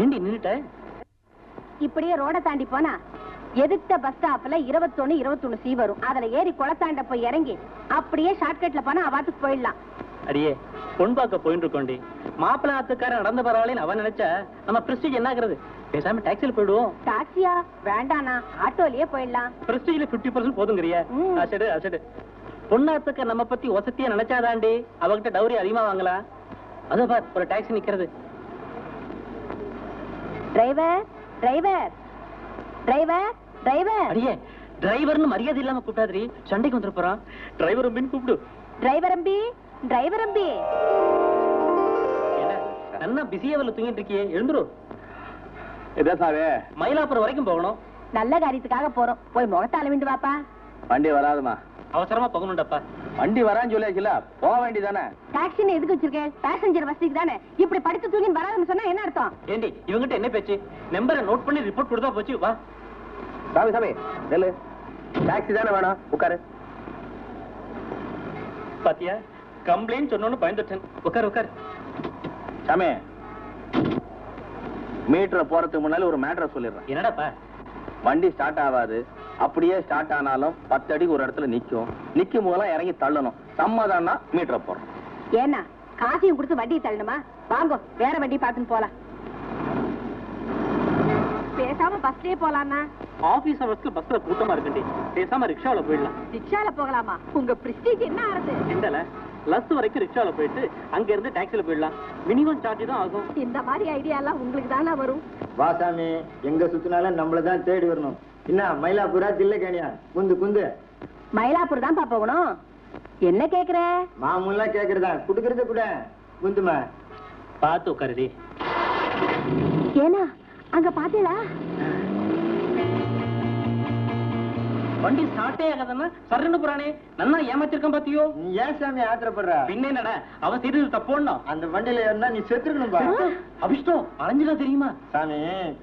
ஏண்டி நின்னுட்ட? இப்படியே ரோட தாண்டி போனா எதிர்த்த பஸ் ஸ்டாப்ல இருபத்தொன்னு இருபத்தொன்னு சி வரும். அதுல ஏறி குளத்தாண்ட போய் இறங்கி அப்படியே ஷார்ட்கட்ல போனா அவாத்துக்கு போயிடலாம். அடியே பொன் பார்க்க போயிட்டு இருக்கோண்டி. மாப்பிள்ளை ஆத்துக்காரன் நடந்து பரவாயில்லைன்னு அவன் நினைச்சா நம்ம பிரஸ்டீஜ் என்ன ஆகுறது பேசாம டாக்ஸில போயிடுவோம். டாக்ஸியா வேண்டாண்ணா. ஆட்டோலயே போயிடலாம். பிரஸ்டீஜ்ல பிப்டி பர்சன்ட் போதுங்கிறியா. அசடு அசடு பொண்ணாத்துக்க நம்ம பத்தி வசதியா நினைச்சாதாண்டி அவகிட்ட டவுரி அதிகமா வாங்கலாம். அதோ பார் ஒரு டாக்ஸி நிக்கிறது. டிரைவர் டிரைவர் டிரைவர் டிரைவர் அடியே டிரைவர்னு மரியாதை இல்லாம கூப்பிட்டாதிரி சண்டைக்கு வந்துட போறான். டிரைவர் பின் கூப்பிடு. Driver Ambi driver Ambi. என்ன நன்னா பிஸியா வரல தூங்கிட்டு இருக்கியே. எழுந்துரு. இதான் சாவே? மயிலாப்புரம் வரைக்கும் போகணும். நல்ல காரியத்துக்காக போறோம். போய் முகத்தால விண்டு வாப்பா. வண்டி வராதுமா. அவசரமா போகணும்டப்பா. வண்டி வரான்னு சொல்லியாச்சுல போக வேண்டியதானே டாக்ஸின்னு எதுக்கு வச்சிருக்கேன் பேசஞ்சர் வசதிக்கு தானே? இப்படி படுத்து தூங்கி வராதுன்னு சொன்னா என்ன அர்த்தம்? ஏண்டி இவங்கிட்ட என்ன பேச்சு? நம்பரை நோட் பண்ணி ரிப்போர்ட் கொடுத்தா போச்சு வா. சாமி சாமி நெல்லு. டாக்ஸி தானே வேணும்? உட்காரு. பாத்தியா? கம்ப்ளைண்ட் சொன்னோன்னு பயந்துட்டேன். உட்கார் உட்கார். சாமி மீட்டரை போறதுக்கு முன்னால ஒரு மேட்டரை சொல்லிடுறேன். என்னடாப்பா? வண்டி ஸ்டார்ட் ஆகாது. அப்படியே ஸ்டார்ட் ஆனாலும் பத்து அடிக்கு ஒரு இடத்துல நிக்கும். நிக்கும் போதெல்லாம் இறங்கி தள்ளணும். சம்மதம்னா மீட்டரை போடுறோம். ஏன்னா காசையும் கொடுத்து வட்டியை தள்ளணுமா? வாங்கோ வேற வண்டி பார்த்துன்னு போலாம். பேசாம பஸ்லயே போலாம்னா? ஆபீஸ் ஹவர்ஸ்ல பஸ்ல கூட்டமா இருக்குண்டி. பேசாம ரிக்ஷாவில போயிடலாம். ரிக்ஷால போகலாமா? உங்க பிரஸ்டீஜ் என்ன ஆறுது எந்தல? லஸ் வரைக்கும் ரிக்ஷாவில போயிட்டு அங்க இருந்து டாக்ஸில போயிடலாம். மினிமம் சார்ஜ் தான் ஆகும். இந்த மாதிரி ஐடியா எல்லாம் உங்களுக்கு தானே வரும் வாசாமி எங்க சுத்தினாலும் நம்மள தான் தேடி வரணும். என்ன மயிலாப்பூரா தில்லைக்கேணியா குந்து குந்து. மயிலாப்பூர் தான் போகணும். என்ன கேக்குற? மாமூலா கேக்குறதா? குடுக்கறத கூட. குந்துமா பார்த்து உட்காருடி. ஏனா அங்க பாத்தீங்களா வண்டி ஸ்டார்ட்டே ஆகாதன்னா சரண்டு போறானே. நன்னா ஏமாத்திருக்கான் பாத்தியோ? நீ ஏன் சாமி ஆத்திரப்படுற? பின்ன என்னடா? அவன் செய்தது தப்போன்னா? அந்த வண்டியில ஏறினா நீ செத்துருக்கணும்பா. அபிஷ்டம். அலைஞ்சுதான் தெரியுமா? சாமி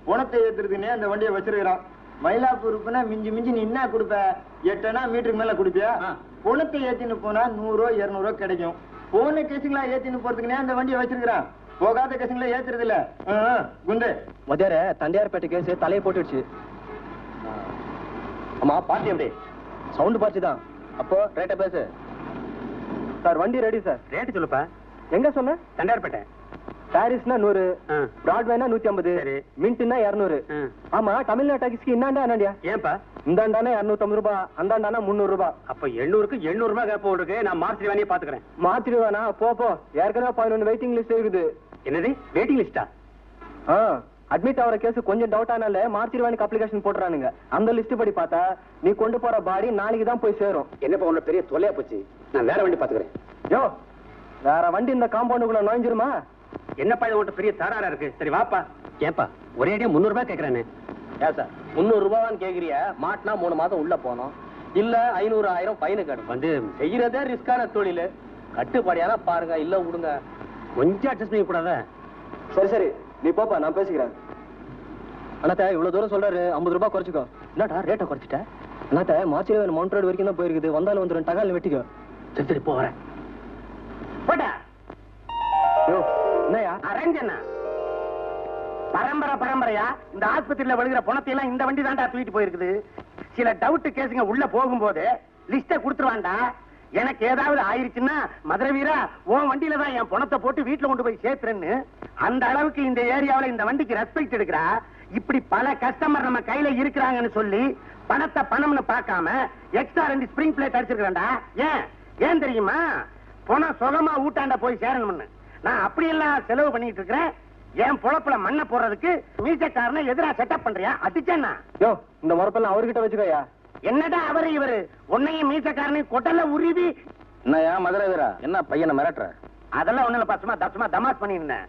பணத்தை ஏத்துறதுன்னே அந்த வண்டியை வச்சிருக்கிறான். மயிலாப்பூருக்குன்னா மிஞ்சி மிஞ்சி நீ என்ன கொடுப்ப? எட்டனா மீட்டருக்கு மேல கொடுப்பியா? ஆ. பணத்தை ஏத்தின்னு போனா நூறோ இருநூறோ கிடைக்கும். போன கேசுங்களா ஏத்தின்னு போறதுக்குனே அந்த வண்டியை வச்சிருக்கிறான் போகாத கேசுங்களா ஏத்துறது இல்ல. ஆ, ஆ, குண்டு. மதியார தண்டையார்பேட்டை கேஸ் தலையை போட்டுடுச்சு. ஆமா பார்ட்டி எப்படி? சவுண்ட் பார்ட்டி தான். அப்போ ரேட்டை பேசு. சார் வண்டி ரெடி சார். ரேட்டு சொல்லுப்பா. எங்க சொன்ன? தண்டார்பேட்டை பாரிஸ்னா நூறு பிராட்வேனா நூத்தி ஐம்பது. மின்ட்னா இருநூறு. ஆமா தமிழ்நாட்டு டாக்ஸிக்கு இன்னாண்டா என்னண்டியா ஏன்பா? இந்தாண்டானா இருநூத்தம்பது ரூபாய் அந்தாண்டானா முந்நூறு ரூபாய் அப்ப எண்ணூறுக்கு எண்ணூறு ரூபாய் கேப்ப இருக்கு நான் வேணியே பாத்துக்கிறேன். மாத்திடுவானா? போ போ. ஏற்கனவே பதினொன்று வெயிட்டிங் லிஸ்ட் இருக்குது. என்னது? வெயிட்டிங் லிஸ்டா அட்மிட் ஆகிற கேஸ் கொஞ்சம் டவுட் ஆனால அப்ளிகேஷன் போட்டுறானுங்க. அந்த லிஸ்ட் படி பார்த்தா நீ கொண்டு போற பாடி நாளைக்கு தான் போய் சேரும். என்னப்பா உன்ன பெரிய தொலையா போச்சு? நான் வேற வண்டி பாத்துக்கிறேன். யோ வேற வண்டி இந்த காம்பவுண்டுக்குள்ள நுழைஞ்சிருமா? என்னப்பா இது உன்ட்ட பெரிய தராரா இருக்கு? சரி வாப்பா. ஏன்பா ஒரே அடியா முந்நூறு ரூபாய் கேக்குறானே ஏன் சார் முந்நூறு ரூபான்னு கேக்குறிய மாட்டினா மூணு மாதம் உள்ள போனோம் இல்ல ஐநூறு ஆயிரம் ஃபைனு கடும். வந்து செய்யறதே ரிஸ்கான தொழில். கட்டுப்பாடியானா பாருங்க இல்ல விடுங்க. கொஞ்சம் அட்ஜஸ்ட் பண்ணி கூடாதா சரி சரி. நீ போப்பா நான் பேசிக்கிறேன். அண்ணாத்த இவ்வளவு தூரம் சொல்றாரு. ஐம்பது ரூபாய் குறைச்சிக்கோ. என்னடா ரேட்டை குறைச்சிட்ட? அண்ணாத்த மார்ச்சில் மவுண்ட் ரோடு வரைக்கும் தான் போயிருக்குது. வந்தாலும் வந்துடும் டகால் வெட்டிக்கோ. சரி சரி போ வரேன். போட்டா என்னயா அரஞ்சனா பரம்பரை பரம்பரையா? இந்த ஆஸ்பத்திரியில விழுகிற பணத்தை எல்லாம் இந்த வண்டி தான்டா தூக்கிட்டு போயிருக்குது. சில டவுட் கேஸுங்க உள்ள போகும்போது லிஸ்ட கொடுத்துருவான்டா. எனக்கு ஏதாவது ஆயிருச்சுன்னா மதுரை வீரா உன் வண்டியில தான் என் பணத்தை போட்டு வீட்டுல கொண்டு போய் சேர்த்துறேன்னு. அந்த அளவுக்கு இந்த ஏரியாவுல இந்த வண்டிக்கு ரெஸ்பெக்ட் எடுக்கிறா. இப்படி பல கஸ்டமர் நம்ம கையில இருக்கிறாங்கன்னு சொல்லி பணத்தை பணம்னு பார்க்காம எக்ஸ்ட்ரா ரெண்டு ஸ்ப்ரிங் பிளேட் அடிச்சிருக்கிறேன்டா. ஏன்? ஏன் தெரியுமா? பணம் சுகமா ஊட்டாண்ட போய் சேரணும்னு. நான் அப்படியெல்லாம் செலவு பண்ணிட்டு இருக்கிறேன். என் பொழப்புல மண்ணை போடுறதுக்கு மீசக்காரனை எதிரா செட்டப் பண்றியா? அடிச்சேன்னா யோ இந்த முறப்பெல்லாம் அவர்கிட்ட வச்சுக்கோயா? என்னடா அவரு இவரு? உன்னையும் மீசக்காரனையும் கொட்டல உருவி. என்னயா மதுரை வீரா? என்ன பையனை மிரட்டுற? அதெல்லாம் ஒண்ணு இல்ல பசுமா தசுமா தமாஸ் பண்ணிருந்தேன்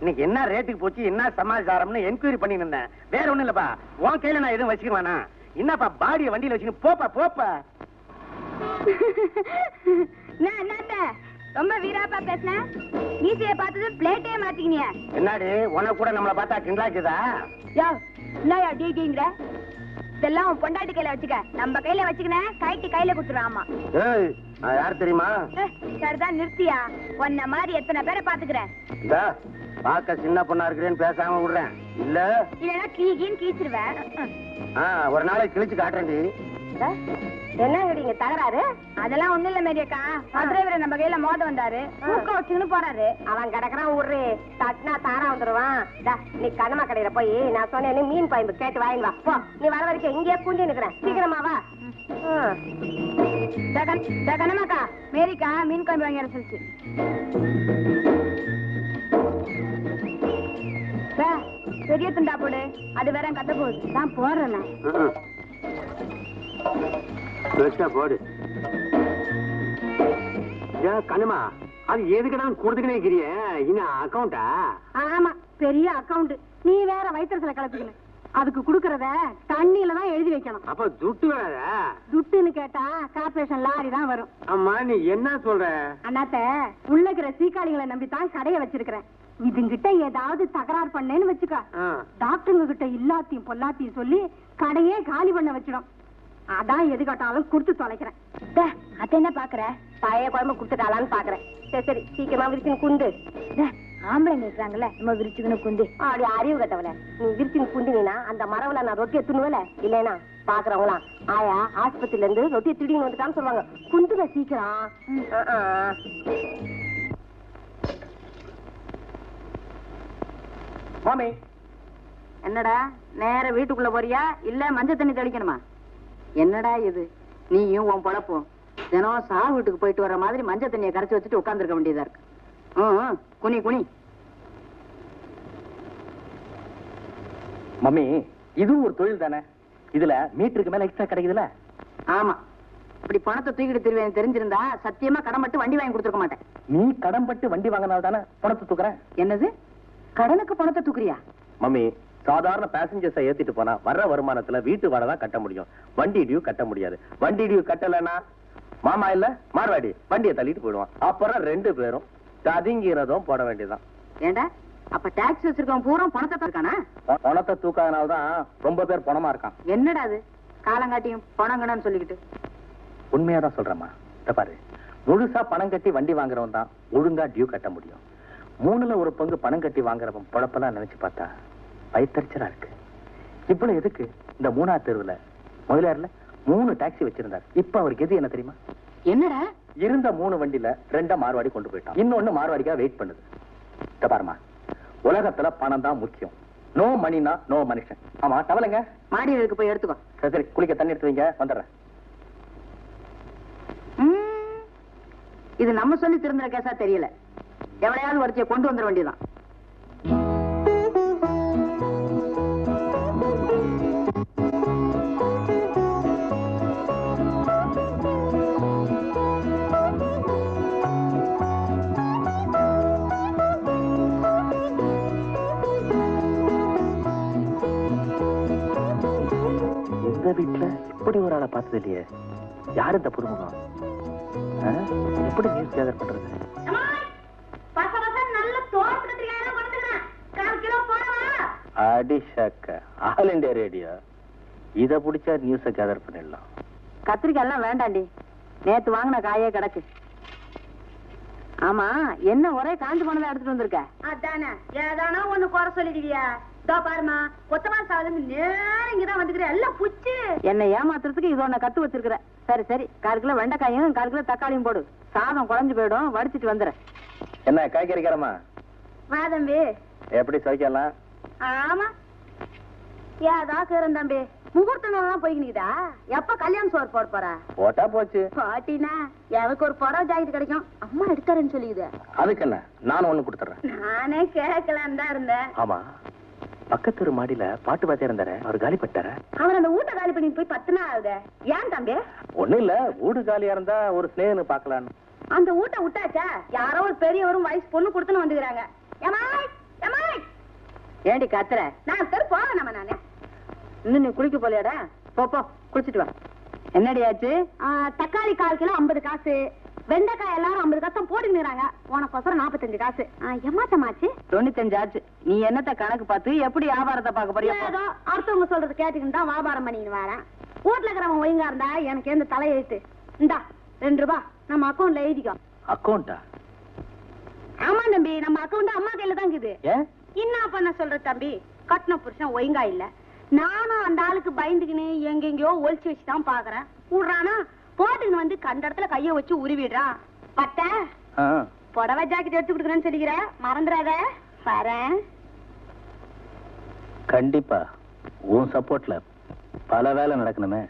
இன்னைக்கு என்ன ரேட்டுக்கு போச்சு என்ன சமாச்சாரம்னு என்கொயரி பண்ணி இருந்தேன். வேற ஒண்ணும் இல்லப்பா உன் கையில நான் எதுவும் வச்சுக்குவானா என்னப்பா பாடிய வண்டியில வச்சுன்னு போப்பா போப்பா. நான் என்னத்த ரொம்ப வீராப்பா பேசுன. மீசைய பார்த்தது பிளேட்டே மாத்திக்கினிய. என்னடி உனக்கு கூட நம்மள பார்த்தா கிண்டலாக்குதா? யோ என்னயா டிடிங்கிற இதெல்லாம் உன் பொண்டாட்டி கையில வச்சுக்க. நம்ம கையில வச்சுக்கின கைட்டு கையில கொடுத்துருவான் ஆமா ஏய் நான் யார் தெரியுமா? சரிதான் நிறுத்தியா. உன்ன மாதிரி எத்தனை பேரை பாத்துக்கிறேன் இந்த பார்க்க சின்ன பொண்ணா இருக்கிறேன்னு பேசாம விடுறேன். இல்ல? இல்லைன்னா கீகின்னு கீச்சிருவேன். ஆ, ஒரு நாளைக்கு கிழிச்சு காட்டுறேன்டி. என்னங்க இங்க தகராறு? அதெல்லாம் ஒண்ணும் இல்ல மேரியக்கா டிரைவர் நம்ம கையில மோத வந்தாரு. தூக்கம் வச்சுன்னு போறாரு. அவன் கிடக்குறான் விடுறே தட்டினா தாரா வந்துருவான். டா, நீ கண்ணம்மா கடையில போய் நான் சொன்னேன்னு மீன் பாயம்பு கேட்டு வாங்கி வா. போ நீ வர வரைக்கும் இங்கேயே கூண்டி நிக்கிறேன் சீக்கிரமா வா. கண்ணம்மாக்கா. மேரிக்கா மீன் குழம்பு வாங்கி பெரிய துண்டா போடு. அது வேற கத்த போகுது. தான் போடுறேன் பெருசா போடு. கண்ணுமா அது எதுக்கு நான் கொடுத்துக்கினே இருக்கிறிய? இன்னும் அக்கௌண்டா ஆமா பெரிய அக்கவுண்ட். நீ வேற வயிற்றுல கலப்பிக்கணும். அதுக்கு குடுக்கறத தண்ணியில தான் எழுதி வைக்கணும். அப்ப துட்டு வேற துட்டுன்னு கேட்டா கார்பரேஷன் லாரி தான் வரும். அம்மா நீ என்ன சொல்ற? அண்ணாத்த உள்ள இருக்கிற சீக்காளிகளை நம்பி தான் கடையை வச்சிருக்கிறேன். இதுங்கிட்ட ஏதாவது தகராறு பண்ணேன்னு வச்சுக்க. டாக்டருங்க கிட்ட இல்லாத்தையும் பொல்லாத்தையும் சொல்லி கடையே காலி பண்ண வச்சிடும். அதான் எது கேட்டாலும் கொடுத்து தொலைக்கிறேன். அத என்ன பாக்குற பழைய குழம்பு கொடுத்துட்டாலான்னு பாக்குறேன் சரி சரி சீக்கிரமா விரிச்சுன்னு குண்டு ஆம்பளைங்க இருக்கிறாங்கல்ல நம்ம விரிச்சுக்கணும் குண்டு அப்படி அறிவு கட்டவல நீ விரிச்சுன்னு குண்டினா அந்த மரவுல நான் ரொட்டியை துணுவல இல்லைனா பாக்குறவங்களாம் ஆயா ஆஸ்பத்திரியில இருந்து ரொட்டியை திருடின்னு வந்துட்டான்னு சொல்லுவாங்க. குண்டுல சீக்கிரம். மாமி என்னடா நேர வீட்டுக்குள்ள போறியா? இல்ல மஞ்சள் தண்ணி தெளிக்கணுமா? என்னடா இது? நீயும் உன் பொழப்பும். தினம் சா வீட்டுக்கு போயிட்டு வர மாதிரி மஞ்சள் தண்ணியை கரைச்சு வச்சுட்டு உட்கார்ந்திருக்க வேண்டியதா இருக்கு. ம், குனி குனி. மம்மி இதுவும் ஒரு தொழில் தானே? இதுல மீட்டருக்கு மேல எக்ஸ்ட்ரா கிடைக்குதுல? ஆமா. இப்படி பணத்தை தூக்கிட்டு திருவேன் தெரிஞ்சிருந்தா சத்தியமா கடன் மட்டும் வண்டி வாங்கி கொடுத்துருக்க மாட்டேன். நீ கடன் பட்டு வண்டி வாங்கினால தானே பணத்தை தூக்குறேன் என்னது? கடனுக்கு பணத்தை தூக்குறியா? மம்மி சாதாரண பேசஞ்சர்ஸை ஏத்திட்டு போனா வர்ற வருமானத்துல வீட்டு வாடகை கட்ட முடியும். வண்டி டியூ கட்ட முடியாது. வண்டி டியூ கட்டலைன்னா மாமா இல்ல மார்வாடி. வண்டியை தள்ளிட்டு போயிடுவான். அப்புறம் ரெண்டு பேரும் ததிங்கிறதும் போட வேண்டியதுதான். ஏண்டா? அப்ப டாக்ஸ் வச்சிருக்கவன் பூரா பணத்தை இருக்கானா பணத்தை தூக்காதனால தான் ரொம்ப பேர் பணமா இருக்கான். என்னடா அது? காலங்காட்டியும் பணங்கன்னு சொல்லிக்கிட்டு. உண்மையா தான் சொல்றேம்மா. இத பாரு. முழுசா பணம் கட்டி வண்டி வாங்குறவன் தான் ஒழுங்கா டியூ கட்ட முடியும். மூணுல ஒரு பங்கு பணம் கட்டி வாங்குறவன் பொழப்பெல்லாம் நினைச்சு பார்த்தா வயிற்றுச்சலா இருக்கு. இவ்வளவு எதுக்கு இந்த மூணாவது தெருவுல? முதலியார்ல மூணு டாக்ஸி வச்சிருந்தார். இப்ப அவருக்கு எது என்ன தெரியுமா? என்னடா? இருந்த மூணு வண்டியில ரெண்ட மார்வாடி கொண்டு போயிட்டான். இன்னொன்னு மார்வாடிக்கா வெயிட் பண்ணுது. பாருமா உலகத்துல பணம் தான் முக்கியம். நோ மணினா நோ மனுஷன். ஆமா டவலுங்க மாடி வீட்டுக்கு போய் எடுத்துக்கோ. சரி சரி குளிக்க தண்ணி எடுத்து வைங்க. வந்துடுறேன். இது நம்ம சொல்லி திருந்துற கேஸா தெரியல. எவளையாவது ஒருத்தைய கொண்டு வந்துட வேண்டியதான் பார்த்தது இல்லையே யார் இந்த புதுமுகம்? எப்படி நியூஸ் கேதர் பண்றது? அடி ஷக்க. All India radio. இத புடிச்சா நியூஸ கேதர் பண்ணிடலாம். கத்திரிக்காய் எல்லாம் வேண்டாண்டி. நேத்து வாங்கின காயே கிடக்கு. ஆமா என்ன ஒரே காஞ்சு போனதா எடுத்துட்டு வந்திருக்க? அதானே ஏதானா ஒண்ணு குறை சொல்லிடுவியா? பாருமா கொத்தமா சாதம் நேரம் இங்கதான் வந்துக்கிறேன் எல்லாம் புச்சு. என்னை ஏமாத்துறதுக்கு இது ஒண்ணு கத்து வச்சிருக்கிற சரி சரி. கால் கிலோ வெண்டைக்காயும் கால் கிலோ தக்காளியும் போடு. சாதம் குழஞ்சு போயிடும். வடிச்சிட்டு வந்துடுறேன் என்ன காய்கறிக்காரமா வா தம்பி எப்படி சௌக்கியம்லாம் ஆமா. ஏதா கேரன் தம்பி? முகூர்த்த நாள் எப்ப கல்யாணம் சோறு போட போற? போட்டா போச்சு. பாட்டினா எனக்கு ஒரு புடவை ஜாக்கெட் கிடைக்கும். அம்மா எடுத்தாரன்னு சொல்லிக்குது. அதுக்கு என்ன? நானும் ஒண்ணு கொடுத்துறேன் நானே கேட்கலான்னு தான் இருந்தேன். ஆமா. பக்கத்து ஒரு மாடியில பாட்டு பாத்தியா இருந்தாரு? அவர் காலி பட்டாரு அவர் அந்த வீட்டை காலி பண்ணிட்டு போய் பத்து நாள் ஆகுது. ஏன் தம்பி? ஒண்ணும் இல்ல வீடு காலியா இருந்தா ஒரு ஸ்னேகன்னு பாக்கலான்னு அந்த வீட்டை விட்டாச்சா? யாரோ ஒரு பெரியவரும் வயசு பொண்ணு கொடுத்துன்னு வந்துக்கிறாங்க. ஏமாய் ஏமாய் ஏண்டி கத்துற? நான் தெரு போவேன் நம்ம நானு. இன்னும் நீ குளிக்க போலியாடா? போ போ குளிச்சிட்டு வா. என்னடி ஆச்சு? தக்காளி கால் கிலோ ஐம்பது காசு. வெண்டைக்காய் எல்லாரும் ஐம்பது காசு போட்டுக்கிறாங்க உனக்கொசரம் நாற்பத்தஞ்சு காசு. எம்மாத்தமாச்சு தொண்ணூத்தஞ்சு ஆச்சு நீ என்னத்த கணக்கு பார்த்து எப்படி வியாபாரத்தை பார்க்க போறியா. ஏதோ அடுத்தவங்க சொல்றது கேட்டுக்கிட்டு தான் வியாபாரம் பண்ணின்னு வரேன். வீட்டுல இருக்கிறவன் ஒழுங்கா இருந்தா எனக்கு எந்த தலையெழுத்து இந்தா ரெண்டு ரூபா நம்ம அக்கௌண்ட்ல எழுதிக்கோ. அக்கௌண்டா ஆமா தம்பி நம்ம அக்கௌண்ட் அம்மா கையில தான் இருக்குது. என்ன பண்ண சொல்ற தம்பி? கட்டின புருஷன் ஒழுங்கா இல்ல. நானும் அந்த ஆளுக்கு பயந்துக்கின்னு எங்கெங்கயோ ஒளிச்சு வச்சு தான் பாக்குறேன். விடுறானா? போட்டுன்னு வந்து கண்ட இடத்துல கைய வச்சு உருவிடுறான் பத்த புடவை ஜாக்கெட் எடுத்து கொடுக்குறேன்னு சொல்லிக்கிறேன் மறந்துடாத. வரேன் கண்டிப்பா. உன் சப்போர்ட்ல பல வேலை நடக்கணுமே.